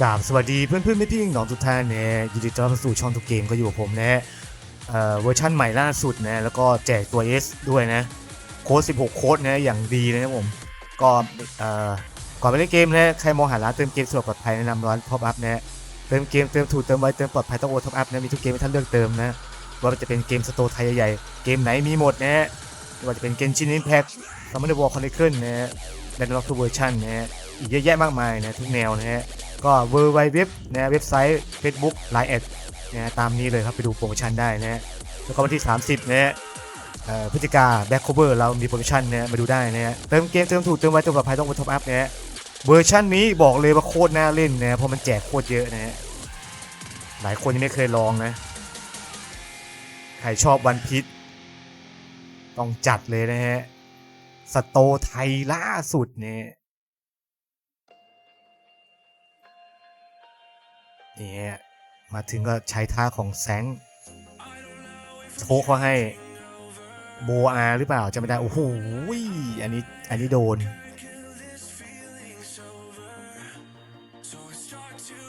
กราบสวัสดีเพื่อนเพื่อนพี่พี่น้องทุกท่านนะยินดีต้อนรับสู่ช่องทุกเกมก็อยู่กับผมนะเอ่อเวอร์ชั่นใหม่ล่าสุดนะแล้วก็แจกตัว S ด้วยนะโค้ด16 โค้ดนะอย่างดีนะครับผมก็เอ่อก่อนไปเล่นเกมนะใครมองหาร้านเติมเกมสะดวกปลอดภัยแนะนำร้านท็อปอัพนะเติมเกมเติมถูกเติมไวเติมปลอดภัยต้องโอท็อปอัพนะมีทุกเกมให้ท่านเลือกเติมนะว่าจะเป็นเกมสโตร์ไทยใหญ่ๆเกมไหนมีหมดนะว่าจะเป็นเกมชินอิมแพคซัมเมอร์วอลคอนเนคเกิลนะแดนล็อกทุกเวอร์ชันนะอีกเยอะแยะมากมายนะทุกแนวนะฮะ ก็ w w w นะเว็บไซต์ Facebook Line แอดนะตามนี้เลยครับไปดูโปรโมชั่นได้นะฮะแล้วก็วันที่ 30นะฮะเอ่อพฤศจิกาแบ็คโคเวอร์เรามีโปรโมชั่นนะมาดูได้นะฮะเติมเกมเติมถูกเติมไว้เติมปลอดภัยต้องกดท็อปอัพนะฮะเวอร์ชันนี้บอกเลยว่าโคตรน่าเล่นนะเพราะมันแจกโคตรเยอะนะฮะหลายคนยังไม่เคยลองนะใครชอบวันพิษต้องจัดเลยนะฮะ สโตไทยล่าสุดเนี่ย นี่มาถึงก็ใช้ท่าของแสงโชกเขาให้โบอาหรือเปล่าจะไม่ได้ โอ้โหอันนี้อันนี้โดน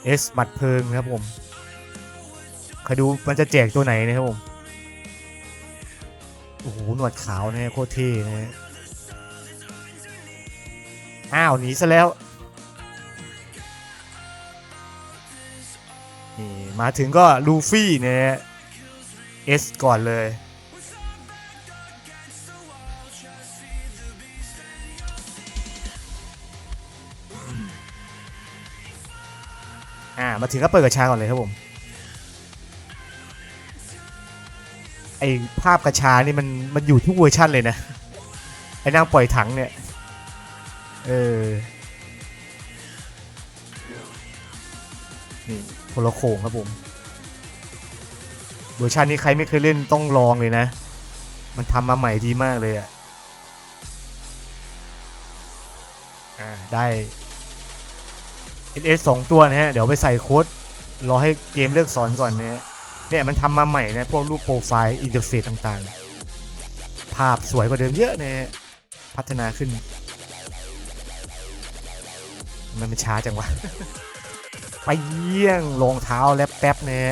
เอสหมัดเพลิงครับผมใครดูมันจะแจกตัวไหนนะครับผม โอ้โห หนวดขาวนะโคตรเท่นะอ้าว หนีซะแล้ว มาถึงก็ลูฟี่เนี่ยเอสก่อนเลยอ่ามาถึงก็เปิดกระชาก่อนเลยครับผมไอภาพกระชานี่มันมันอยู่ทุกเวอร์ชันเลยนะไอนางปล่อยถังเนี่ยเออนี่ คนละโขงครับผมเวอร์ชันนี้ใครไม่เคยเล่นต้องลองเลยนะ มันทำมาใหม่ดีมากเลยอะอ่าได้ SS สองตัวนะฮะ เดี๋ยวไปใส่โค้ด รอให้เกมเลิกสอนก่อนนะฮะเนี่ยมันทำมาใหม่นะ พวกรูปโปรไฟล์ อินเทอร์เฟซต่างๆ ภาพสวยกว่าเดิมเยอะนะฮะ พัฒนาขึ้น มันมันช้าจังวะ ไปเยี่ยงรองเท้าแลบแป๊บเนี่ย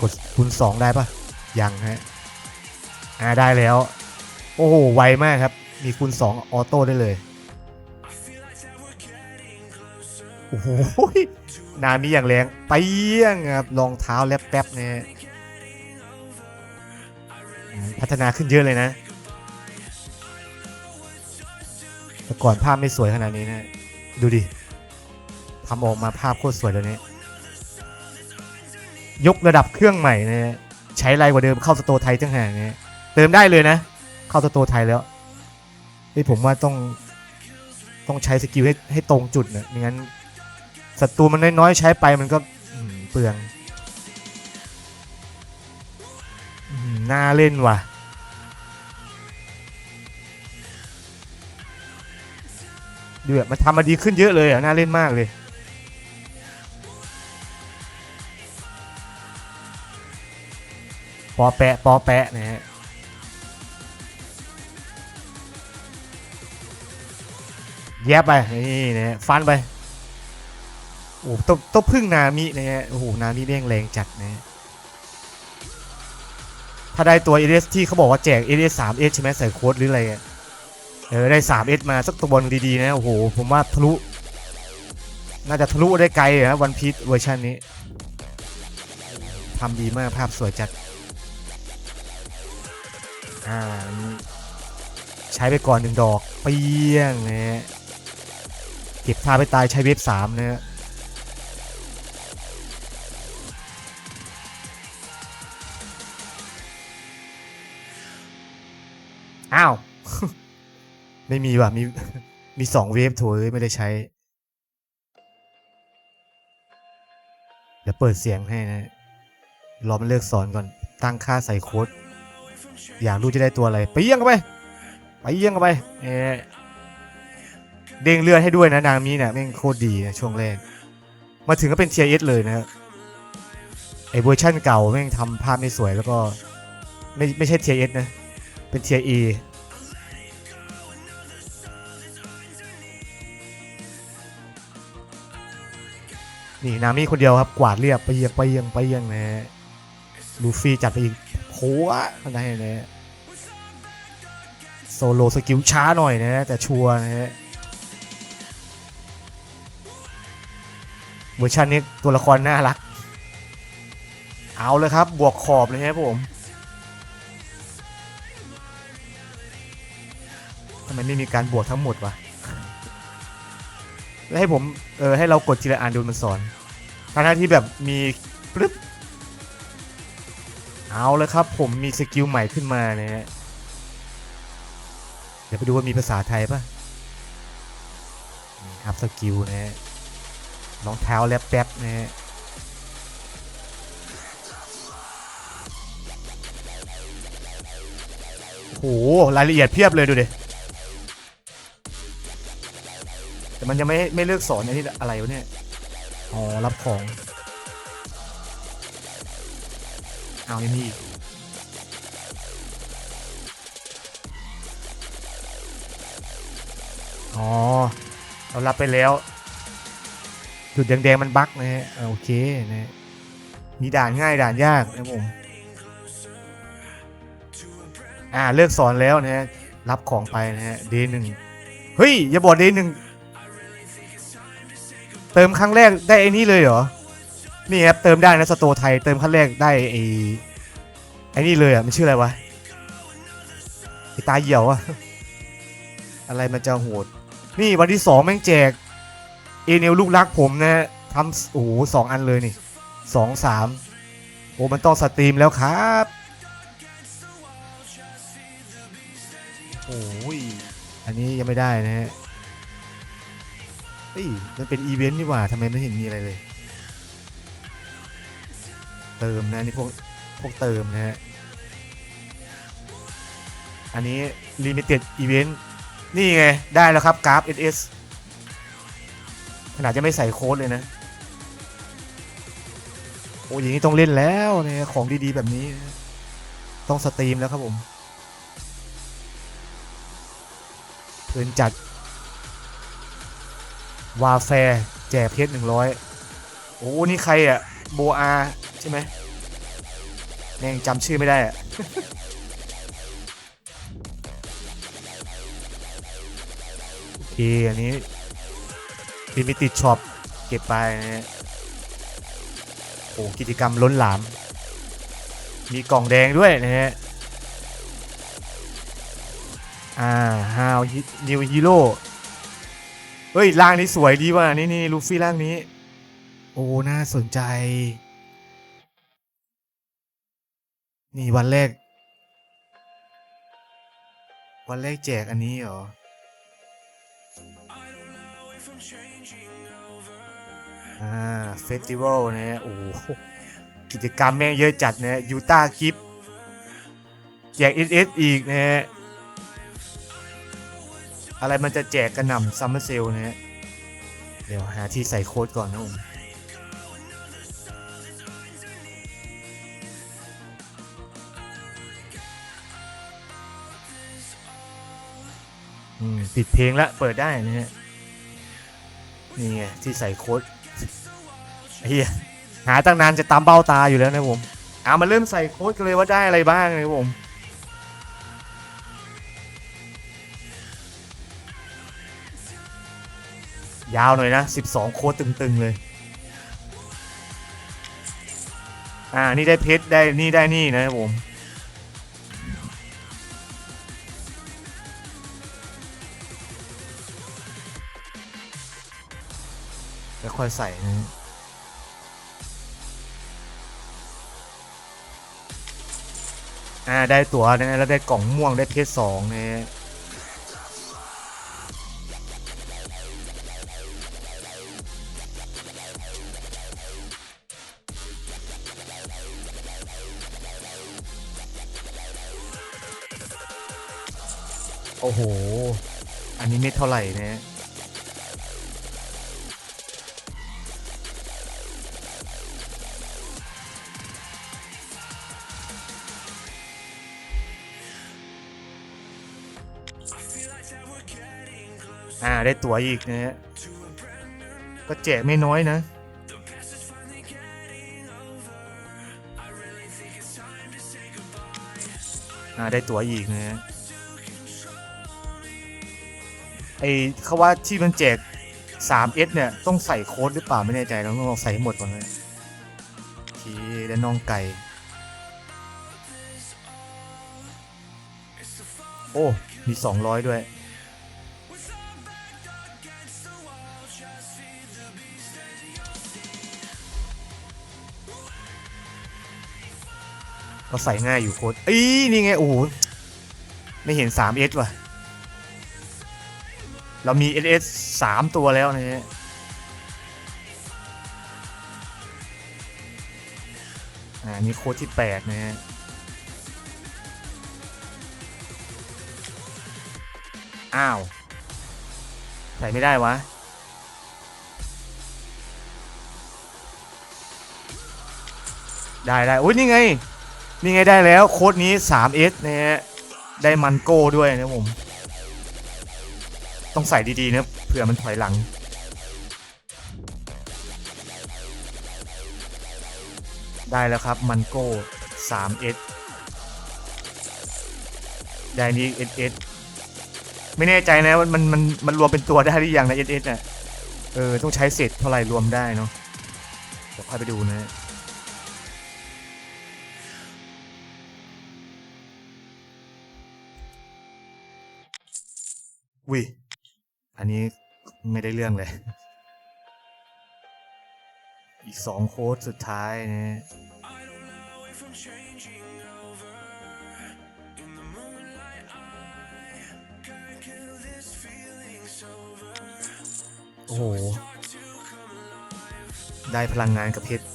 กดคูณสองได้ปะยังฮะอ่าได้แล้ว โอ้โห ไวมากครับ มีคูณสองออโต้ได้เลย โอ้โหนามีอย่างแรงไปเยี่ยงครับรองเท้าแลบแป๊บเนี่ยพัฒนาขึ้นเยอะเลยนะ ก่อนภาพไม่สวยขนาดนี้นะดูดิทำออกมาภาพโคตรสวยเลยเนี่ยยกระดับเครื่องใหม่นะฮะใช้ไรกว่าเดิมเข้าสโตร์ไทยจังหากเนี่ยเติมได้เลยนะ เข้าสโตร์ไทยแล้วเฮ้ยผมว่าต้องต้องใช้สกิลให้ให้ตรงจุดนะไม่งั้นศัตรูมันน้อยๆใช้ไปมันก็เปลืองน่าเล่นว่ะ เดือดมันทำมาดีขึ้นเยอะเลยอะน่าเล่นมากเลย ปอแปะ ปอแปะนะฮะแยบไป นี่นะฮะฟันไป โอ้ต้องต้องพึ่งนามินะฮะ โอ้โห นามิเร่งแรงจัดนะฮะถ้าได้ตัวเอเที่เขาบอกว่าแจกเอเสามเอใช่ไหมใส่โค้ดหรืออะไรอะ เออได้3 S มาสักตัวบนดีๆนะโอ้โหผมว่าทะลุ น่าจะทะลุได้ไกลนะวันพี e เวอร์ชันนี้ทำดีมากภาพสวยจัดอ่าใช้ไปก่อนหนึ่งดอกเปี้ยงนะฮะเก็บท่าไปตายใช้เวฟสามนะฮะอ้าว ไม่มีว่ะ มี มีสองเวฟโถเอ้ยไม่ได้ใช้ เดี๋ยวเปิดเสียงให้นะ รอมันเลือกสอนก่อน ตั้งค่าใส่โค้ด อยากรู้จะได้ตัวอะไร ไปเยี่ยงกันไป ไปเยี่ยงกันไป เอเด้งเลือดให้ด้วยนะนางมีเนี่ยแม่งโคตรดีนะช่วงแรก มาถึงก็เป็นเทียเอสเลยนะไอเวอร์ชั่นเก่าแม่งทำภาพไม่สวยแล้วก็ ไม่ไม่ใช่เทียเอสนะ เป็นเทียเอ นี่นามิคนเดียวครับกวาดเรียบไปเยียงไปเยียงไปเยียงนะฮะลูฟี่จัดไปอีกโหข้างในนะฮะโซโลสกิลช้าหน่อยนะฮะแต่ชัวร์นะฮะเวอร์ชันนี้ตัวละครน่ารัก เอาเลยครับ บวกขอบเลยครับผมทำไมไม่มีการบวกทั้งหมดวะ ให้ผมเออให้เรากดทีละอันดูมันสอนทั้งที่แบบมีปึ๊บเอาเลยครับ ผมมีสกิลใหม่ขึ้นมาเนะฮะเดี๋ยวไปดูว่ามีภาษาไทยป่ะนี่ครับสกิลนะฮะรองเท้าแลบแป๊บนะฮะโหรายละเอียดเพียบเลยดูดิ มันยังไม่ไม่เลือกสอนในที่อะไรวะเนี่ย อ๋อ รับของ เอายังมีอีกอ๋อ เรารับไปแล้ว จุดแดงๆมันบั๊กนะฮะโอเคนะฮะมีด่านง่ายด่านยากนะผมอ่าเลิกสอนแล้วนะฮะรับของไปนะฮะเดหนึ่งเฮ้ย อย่าบอกเดหนึ่ง เติมครั้งแรกได้ไอ้นี่เลยเหรอ นี่ครับเติมได้นะสโตไทย เติมครั้งแรกได้ไอ้ไอ้นี่เลยอะมันชื่ออะไรวะไอตาเหี่ยวอะอะไรมันจะโหด นี่วันที่สองแม่งแจกเอเนลลูกรักผมนะฮะทำโอ้โหสองอันเลยนี่สองสามโอ้มันต้องสตรีมแล้วครับโอ้ยอันนี้ยังไม่ได้นะฮะ เฮ้ยมันเป็นอีเวนต์นี่หว่าทำไมไม่เห็นมีอะไรเลย เติมนะนี่พวกพวกเติมนะฮะ อันนี้ Limited Event นี่ไง ได้แล้วครับกราฟ SS ขนาดจะไม่ใส่โค้ดเลยนะ โอ้ยอย่างนี้ต้องเล่นแล้วเนี่ยของดีๆแบบนี้ ต้องสตรีมแล้วครับผมเพื่อนจัด วาแฟร์แจกเพชรหนึ่งร้อยโอ้นี่ใครอะโบอาใช่ไหมแม่งจำชื่อไม่ได้อะโอเคอันนี้ลิมิติดช็อปเก็บไปโอ้กิจกรรมล้นหลาม มีกล่องแดงด้วยนะฮะอ่าฮาวนิวฮีโร่ เฮ้ยร่างนี้สวยดีว่ะนี่นี่ลูฟี่ร่างนี้ โอ้น่าสนใจ นี่วันแรก วันแรกแจกอันนี้เหรออ่าเฟสติวัลนะฮะโอ้โหกิจกรรมแม่งเยอะจัดนะยูตากิฟแจก SS อีกนะฮะ อะไรมันจะแจกกระหน่ำซัมเมอร์เซลนะฮะ เดี๋ยวหาที่ใส่โค้ดก่อนนะผมปิดเพลงแล้วเปิดได้นะฮะ นี่ไงที่ใส่โค้ดเฮียหาตั้งนานจะตามเบ้าตาอยู่แล้วนะผม เอามาเริ่มใส่โค้ดกันเลยว่าได้อะไรบ้างนะผม ยาวหน่อยนะ 12 โค้ดตึงๆเลย อ่า นี่ได้เพชร ได้นี่ได้นี่นะครับผม แล้วค่อยใส่นะอ่า ได้ตั๋วนะแล้วได้กล่องม่วงได้เพชรสองนะ โอ้โห อันนี้เม่เท่าไหร่นะอ่า ได้ตั๋วอีกนะฮะ ก็แจกไม่น้อยนะอ่าได้ตั๋วอีกนะฮะ ไอเขาว่าที่มันแจก 3S เนี่ย ต้องใส่โค้ดหรือเปล่าไม่แน่ใจเราต้องลองใส่ให้หมดก่อนนะโอเคแล้วน้องไก่ โอ้ มี 200 ด้วย ก็ใส่ง่ายอยู่โค้ดอีนี่ไง โอ้ไม่เห็น 3S ว่ะ เรามี SS 3 ตัวแล้วนะฮะอ่านี่โค้ดที่ 8 นะฮะอ้าว ใส่ไม่ได้วะ ได้ได้อุ้ยนี่ไง นี่ไงได้แล้วโค้ดนี้ 3S นะฮะ ได้มันโก้ด้วยนะผม ต้องใส่ดีๆนะเผื่อมันถอยหลัง ได้แล้วครับมันโก้ 3S ได้นี้ SS ไม่แน่ใจนะว่ามันมันมันรวมเป็นตัวได้หรือยังนะ SS น่ะเออต้องใช้เศษเท่าไหร่รวมได้เนาะเดี๋ยวค่อยไปดูนะวิ อันนี้ไม่ได้เรื่องเลย อีกสองโค้ดสุดท้ายนะโอ้โห ได้พลังงานกับเพชร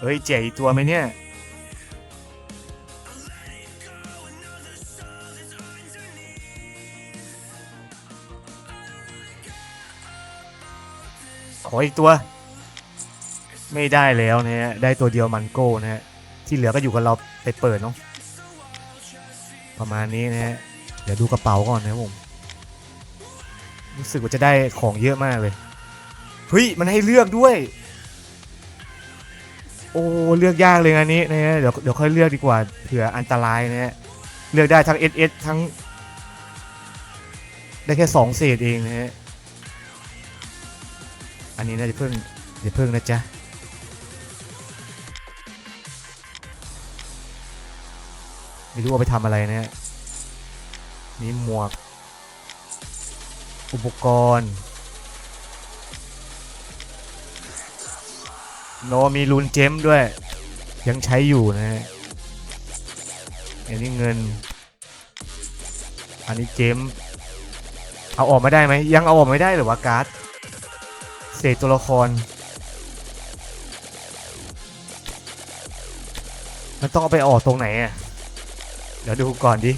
เฮ้ยเจ๋อีกตัวไหมเนี่ย ขออีกตัว ไม่ได้แล้วนะฮะได้ตัวเดียวมันโก้นะฮะที่เหลือก็อยู่กับเราไปเปิดเนาะประมาณนี้นะฮะเดี๋ยวดูกระเป๋าก่อนนะครับผมรู้สึกว่าจะได้ของเยอะมากเลยเฮ้ยมันให้เลือกด้วย โอ้เลือกยากเลยอันนี้นะฮะเดี๋ยวเดี๋ยวค่อยเลือกดีกว่าเผื่ออันตรายนะฮะเลือกได้ทั้ง SS ทั้ง ได้แค่สองเศษเองนะฮะ อันนี้น่าจะเพิ่งเดี๋ยวเพิ่งนะจ๊ะไม่รู้เอาไปทำอะไรนะฮะนี่หมวก อุปกรณ์ โนมีรูนเจมด้วย ยังใช้อยู่นะฮะอันนี้เงิน อันนี้เจม เอาออกมาได้ไหม ยังเอาออกไม่ได้หรือว่าการ์ด เศษตัวละคร มันต้องเอาไปออกตรงไหนอะ เดี๋ยวดูก่อนดิ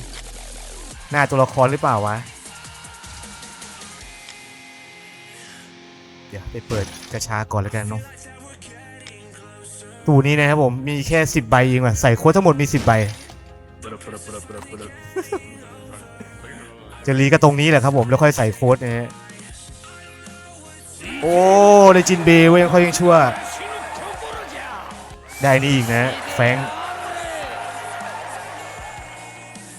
หน้าตัวละครหรือเปล่าวะ เดี๋ยวไปเปิดกระชาก่อนแล้วกันเนาะตู้นี้นะครับผมมีแค่ 10 ใบเองว่ะใส่โค้ดทั้งหมดมี 10 ใบจะรีก็ตรงนี้แหละครับผมแล้วค่อยใส่โค้ดนะฮะ อ้ได้จินเบย์เว้ยยังค่อยยังชั่ว ได้นี่อีกนะ แฟง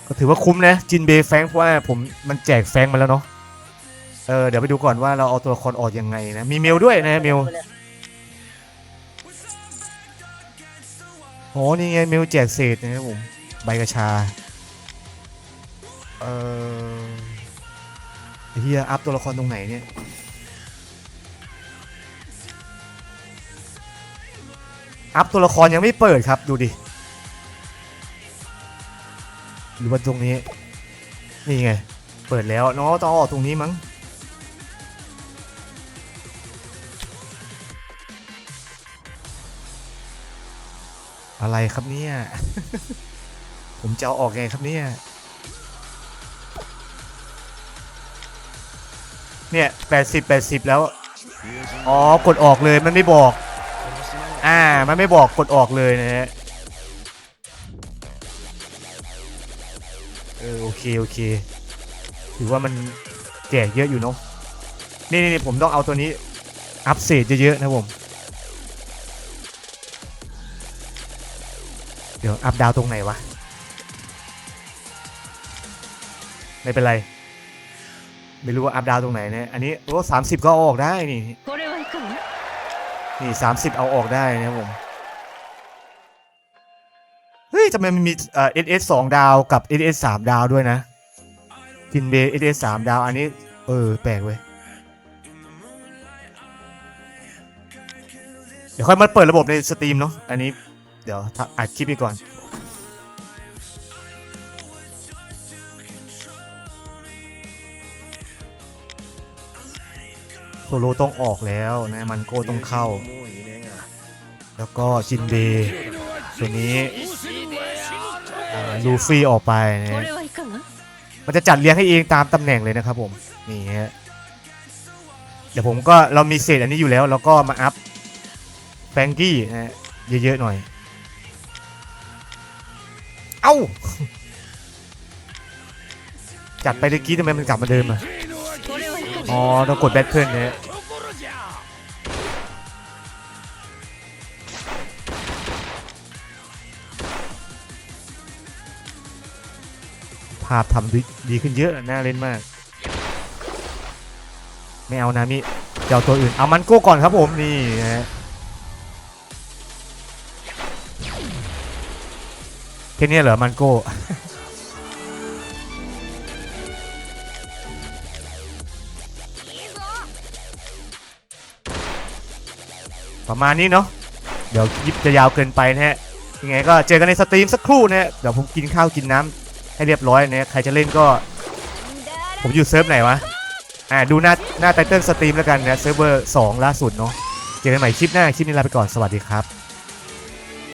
ก็ถือว่าคุ้มนะ จินเบย์แฟงเพราะว่าผมมันแจกแฟงมาแล้วเนาะเออเดี๋ยวไปดูก่อนว่าเราเอาตัวละครออกยังไงนะ มีเมลด้วยนะเมลโอ้นี่ไงเมลแจกเศษนะครับผม ใบกระชา เออไอ้เฮียอัพตัวละครตรงไหนเนี่ย อัพตัวละครยังไม่เปิดครับดูดิหรือว่าตรงนี้ นี่ไง เปิดแล้วนาะต้องเอาออกตรงนี้มั้งอะไรครับเนี่ย ผมจะเอาออกไงครับเนี่ย เนี่ยแปดสิบแปดสิบแล้ว อ๋อ กดออกเลยมันไม่บอก อ่า มันไม่บอกกดออกเลยนะฮะ เออ โอเค โอเค ถือว่ามันแจกเยอะอยู่เนาะ นี่นี่ผมต้องเอาตัวนี้ อัพเซตเยอะๆนะผม เดี๋ยว อัพดาวตรงไหนวะ ไม่เป็นไร ไม่รู้ว่าอัพดาวตรงไหนนะ อันนี้โอ้สามสิบก็ออกได้นี่ นี่สามสิบเอาออกได้นะครับผม เฮ้ยทำไมมันมีเอ่อ SS สองดาวกับ SS สามดาวด้วยนะกินเบย์ SS สามดาว อันนี้ เออ แปลกเว้ย เดี๋ยวค่อยมาเปิดระบบในสตรีมเนาะ อันนี้เดี๋ยวถ้าอัดคลิปไปก่อน โซโลต้องออกแล้วนะมันโกต้องเข้า แล้วก็ชินเดตัวนี้ลูฟี่ออกไปนะมันจะจัดเลี้ยงให้เองตามตำแหน่งเลยนะครับผมนี่ฮะเดี๋ยวผมก็เรามีเศษอันนี้อยู่แล้วเราก็มาอัพแฟงกี้นะเยอะๆหน่อย เอ้า จัดไปเลยกี้ทำไมมันกลับมาเดิมอะ อ๋อต้องกดแบทเทิลนะฮะภาพทำดีดีขึ้นเยอะ น่าเล่นมาก ไม่เอานะมิจะเอาตัวอื่น เอามันโก้ก่อนครับผม นี่ฮะแค่นี้เหรอมันโก้ ประมาณนี้เนาะเดี๋ยวยิปจะยาวเกินไปนะฮะยังไงก็เจอกันในสตรีมสักครู่นะฮะเดี๋ยวผมกินข้าวกินน้ำให้เรียบร้อยนะใครจะเล่นก็ ผมอยู่เซิร์ฟไหนวะอ่าดูหน้าหน้าไตเติ้ลสตรีมแล้วกันนะเซิร์ฟเวอร์2ล่าสุดเนาะเจอกันใหม่คลิปหน้าคลิปนี้ลาไปก่อนสวัสดีครับ